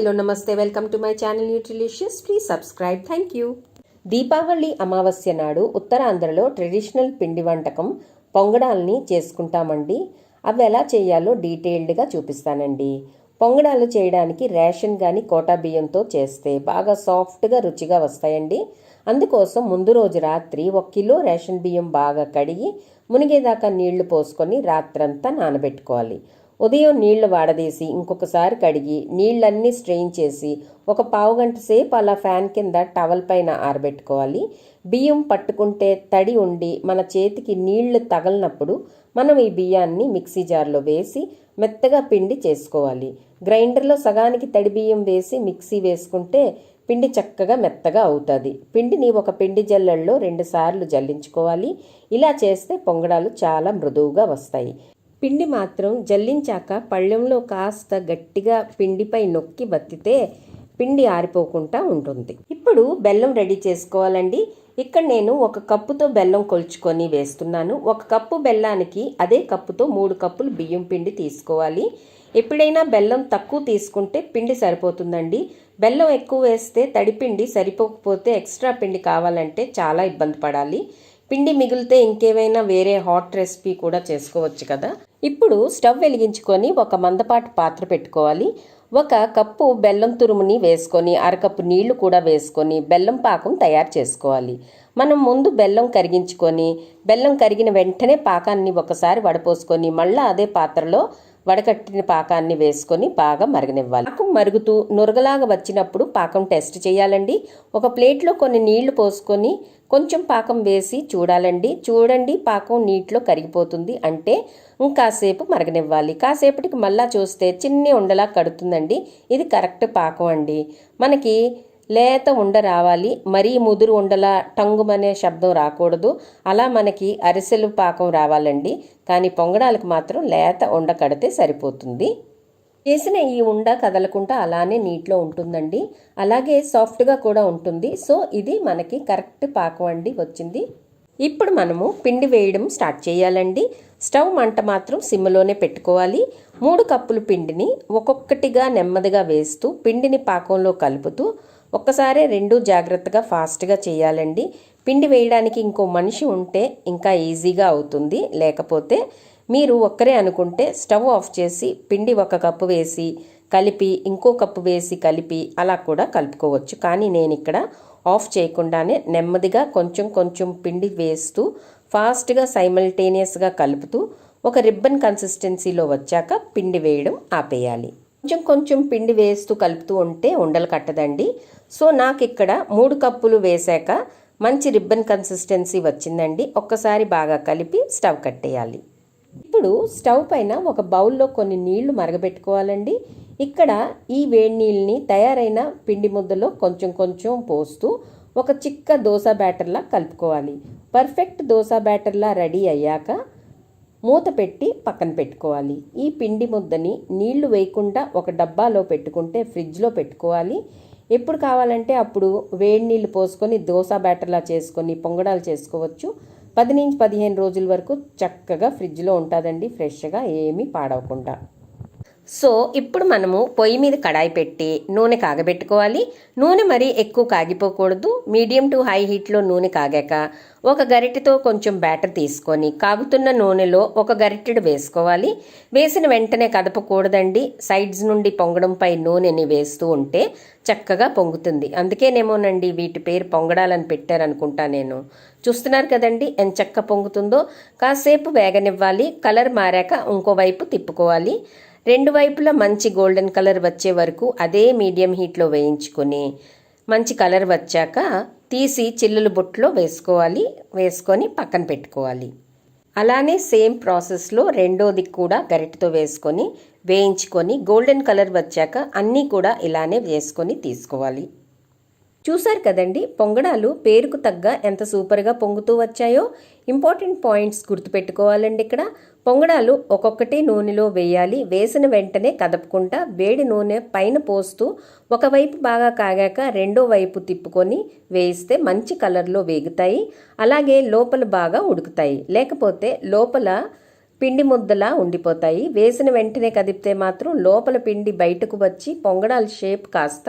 Hello నమస్తే. Welcome to my channel Nutrilicious. Please subscribe. Thank you. Deepavali అమావాస్య నాడు ఉత్తరాంధ్రలో ట్రెడిషనల్ పిండి వంటకం పొంగడాల్ని చేసుకుంటామండి. అవి ఎలా చేయాలో డీటెయిల్డ్గా చూపిస్తానండి. పొంగడాలు చేయడానికి రేషన్ కానీ కోటా బియ్యంతో చేస్తే బాగా సాఫ్ట్గా రుచిగా వస్తాయండి. అందుకోసం ముందు రోజు రాత్రి ఒక కిలో రేషన్ బియ్యం బాగా కడిగి మునిగేదాకా నీళ్ళు పోసుకొని రాత్రంతా నానబెట్టుకోవాలి. ఉదయం నీళ్ళు వాడదీసి ఇంకొకసారి కడిగి నీళ్ళన్నీ స్ట్రెయిన్ చేసి ఒక పావు గంట సేపు అలా ఫ్యాన్ కింద టవల్ పైన ఆరబెట్టుకోవాలి. బియ్యం పట్టుకుంటే తడి ఉండి మన చేతికి నీళ్ళు తగలనప్పుడు మనం ఈ బియ్యాన్ని మిక్సీ జార్లో వేసి మెత్తగా పిండి చేసుకోవాలి. గ్రైండర్లో సగానికి తడి బియ్యం వేసి మిక్సీ వేసుకుంటే పిండి చక్కగా మెత్తగా అవుతుంది. పిండిని ఒక పిండి జల్లెల్లో రెండు సార్లు జల్లించుకోవాలి. ఇలా చేస్తే పొంగడాలు చాలా మృదువుగా వస్తాయి. పిండి మాత్రం జల్లించాక పళ్ళెంలో కాస్త గట్టిగా పిండిపై నొక్కి బత్తితే పిండి ఆరిపోకుండా ఉంటుంది. ఇప్పుడు బెల్లం రెడీ చేసుకోవాలండి. ఇక్కడ నేను ఒక కప్పుతో బెల్లం కొలుచుకొని వేస్తున్నాను. ఒక కప్పు బెల్లానికి అదే కప్పుతో మూడు కప్పులు బియ్యం పిండి తీసుకోవాలి. ఎప్పుడైనా బెల్లం తక్కువ తీసుకుంటే పిండి సరిపోతుందండి. బెల్లం ఎక్కువ వేస్తే తడిపిండి సరిపోకపోతే ఎక్స్ట్రా పిండి కావాలంటే చాలా ఇబ్బంది పడాలి. పిండి మిగిలితే ఇంకేమైనా వేరే హాట్ రెసిపీ కూడా చేసుకోవచ్చు కదా. ఇప్పుడు స్టవ్ వెలిగించుకొని ఒక మందపాటి పాత్ర పెట్టుకోవాలి. ఒక కప్పు బెల్లం తురుముని వేసుకొని అరకప్పు నీళ్ళు కూడా వేసుకొని బెల్లం పాకం తయారు చేసుకోవాలి. మనం ముందు బెల్లం కరిగించుకొని బెల్లం కరిగిన వెంటనే పాకాన్ని ఒకసారి వడపోసుకొని మళ్ళీ అదే పాత్రలో వడకట్టిన పాకాన్ని వేసుకొని బాగా మరగనివ్వాలి. పాకం మరుగుతూ నురగలాగా వచ్చినప్పుడు పాకం టెస్ట్ చేయాలండి. ఒక ప్లేట్లో కొన్ని నీళ్ళు పోసుకొని కొంచెం పాకం వేసి చూడాలండి. చూడండి పాకం నీటిలో కరిగిపోతుంది అంటే ఇంకాసేపు మరగనివ్వాలి. కాసేపటికి మళ్ళా చూస్తే చిన్ని ఉండలా కడుతుందండి. ఇది కరెక్ట్ పాకం అండి. మనకి లేత ఉండ రావాలి మరీ ముదురు ఉండలా టంగుమనే శబ్దం రాకూడదు. అలా మనకి అరిసెలు పాకం రావాలండి. కానీ పొంగడాలకు మాత్రం లేత ఉండ కడితే సరిపోతుంది. చేసిన ఈ ఉండ కదలకుండా అలానే నీటిలో ఉంటుందండి. అలాగే సాఫ్ట్గా కూడా ఉంటుంది. సో ఇది మనకి కరెక్ట్ పాకం అండి వచ్చింది. ఇప్పుడు మనము పిండి వేయడం స్టార్ట్ చేయాలండి. స్టవ్ మంట మాత్రం సిమ్లోనే పెట్టుకోవాలి. మూడు కప్పులు పిండిని ఒక్కొక్కటిగా నెమ్మదిగా వేస్తూ పిండిని పాకంలో కలుపుతూ ఒక్కసారి రెండు జాగ్రత్తగా ఫాస్ట్గా చేయాలండి. పిండి వేయడానికి ఇంకో మనిషి ఉంటే ఇంకా ఈజీగా అవుతుంది. లేకపోతే మీరు ఒక్కరే అనుకుంటే స్టవ్ ఆఫ్ చేసి పిండి ఒక కప్పు వేసి కలిపి ఇంకో కప్పు వేసి కలిపి అలా కూడా కలుపుకోవచ్చు. కానీ నేను ఇక్కడ ఆఫ్ చేయకుండానే నెమ్మదిగా కొంచెం కొంచెం పిండి వేస్తూ ఫాస్ట్గా సైమల్టేనియస్గా కలుపుతూ ఒక రిబ్బన్ కన్సిస్టెన్సీలో వచ్చాక పిండి వేయడం ఆపేయాలి. కొంచెం కొంచెం పిండి వేస్తూ కలుపుతూ ఉంటే ఉండలు కట్టదండి. సో నాకు ఇక్కడ మూడు కప్పులు వేశాక మంచి రిబ్బన్ కన్సిస్టెన్సీ వచ్చిందండి. ఒక్కసారి బాగా కలిపి స్టవ్ కట్టేయాలి. ఇప్పుడు స్టవ్ పైన ఒక బౌల్లో కొన్ని నీళ్ళు మరగబెట్టుకోవాలండి. ఇక్కడ ఈ వేడి నీళ్ళని తయారైన పిండి ముద్దలో కొంచెం కొంచెం పోస్తూ ఒక చిక్క దోశ బ్యాటర్లా కలుపుకోవాలి. పర్ఫెక్ట్ దోశ బ్యాటర్లా రెడీ అయ్యాక మూత పెట్టి పక్కన పెట్టుకోవాలి. ఈ పిండి ముద్దని నీళ్ళు వేయకుండా ఒక డబ్బాలో పెట్టుకుంటే ఫ్రిడ్జ్లో పెట్టుకోవాలి. ఎప్పుడు కావాలంటే అప్పుడు వేడి నీళ్ళు పోసుకొని దోశ బ్యాటర్లా చేసుకొని పొంగడాలు చేసుకోవచ్చు. పది నుంచి పదిహేను రోజుల వరకు చక్కగా ఫ్రిడ్జ్లో ఉంటుందండి ఫ్రెష్గా ఏమీ పాడవకుండా. సో ఇప్పుడు మనము పొయ్యి మీద కడాయి పెట్టి నూనె కాగబెట్టుకోవాలి. నూనె మరీ ఎక్కువ కాగిపోకూడదు. మీడియం టు హై హీట్లో నూనె కాగాక ఒక గరిటెతో కొంచెం బ్యాటర్ తీసుకొని కాగుతున్న నూనెలో ఒక గరిటెడు వేసుకోవాలి. వేసిన వెంటనే కదపకూడదండి. సైడ్స్ నుండి పొంగడంపై నూనెని వేస్తూ ఉంటే చక్కగా పొంగుతుంది. అందుకేనేమోనండి వీటి పేరు పొంగడాలని పెట్టారనుకుంటా నేను. చూస్తున్నారు కదండి ఎంత చక్క పొంగుతుందో. కాసేపు వేగనివ్వాలి. కలర్ మారాక ఇంకోవైపు తిప్పుకోవాలి. రెండు వైపులా మంచి గోల్డెన్ కలర్ వచ్చే వరకు అదే మీడియం హీట్లో వేయించుకొని మంచి కలర్ వచ్చాక తీసి చిల్లులు బుట్టలో వేసుకోవాలి వేసుకొని పక్కన పెట్టుకోవాలి. అలానే సేమ్ ప్రాసెస్లో రెండోది కూడా గరిటతో వేసుకొని వేయించుకొని గోల్డెన్ కలర్ వచ్చాక అన్నీ కూడా ఇలానే వేసుకొని తీసుకోవాలి. చూశారు కదండి పొంగడాలు పేరుకు తగ్గ ఎంత సూపర్గా పొంగుతూ వచ్చాయో? ఇంపార్టెంట్ పాయింట్స్ గుర్తుపెట్టుకోవాలండి ఇక్కడ. పొంగడాలు ఒక్కొక్కటి నూనెలో వేయాలి. వేసిన వెంటనే కదపకుండా వేడి నూనె పైన పోస్తూ ఒకవైపు బాగా కాగాక రెండో వైపు తిప్పుకొని వేయిస్తే మంచి కలర్లో వేగుతాయి. అలాగే లోపల బాగా ఉడుకుతాయి. లేకపోతే లోపల పిండి ముద్దలా ఉండిపోతాయి. వేసిన వెంటనే కదిపితే మాత్రం లోపల పిండి బయటకు వచ్చి పొంగడాల షేప్ కాస్త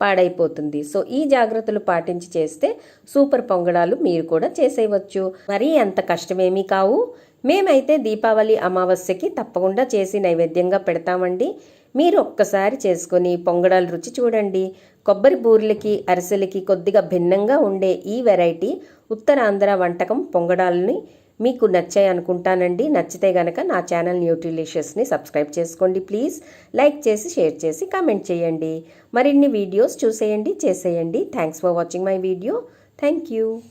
పాడైపోతుంది. సో ఈ జాగ్రత్తలు పాటించి చేస్తే సూపర్ పొంగడాలు మీరు కూడా చేసేయవచ్చు. మరీ అంత కష్టమేమీ కావు. మేమైతే దీపావళి అమావాస్యకి తప్పకుండా చేసి నైవేద్యంగా పెడతామండి. మీరు ఒక్కసారి చేసుకొని పొంగడాలు రుచి చూడండి. కొబ్బరి బూరెలకి అరిసెలకి కొద్దిగా భిన్నంగా ఉండే ఈ వెరైటీ ఉత్తరాంధ్ర వంటకం పొంగడాలని మీకు నచ్చాయి అనుకుంటానండి నచ్చితే గనక నా ఛానల్ న్యూట్రిలిషియస్ని సబ్స్క్రైబ్ చేసుకోండి ప్లీజ్. లైక్ చేసి షేర్ చేసి కామెంట్ చేయండి. మరిన్ని వీడియోస్ చూసేయండి చేసేయండి. Thanks for watching my video. Thank you.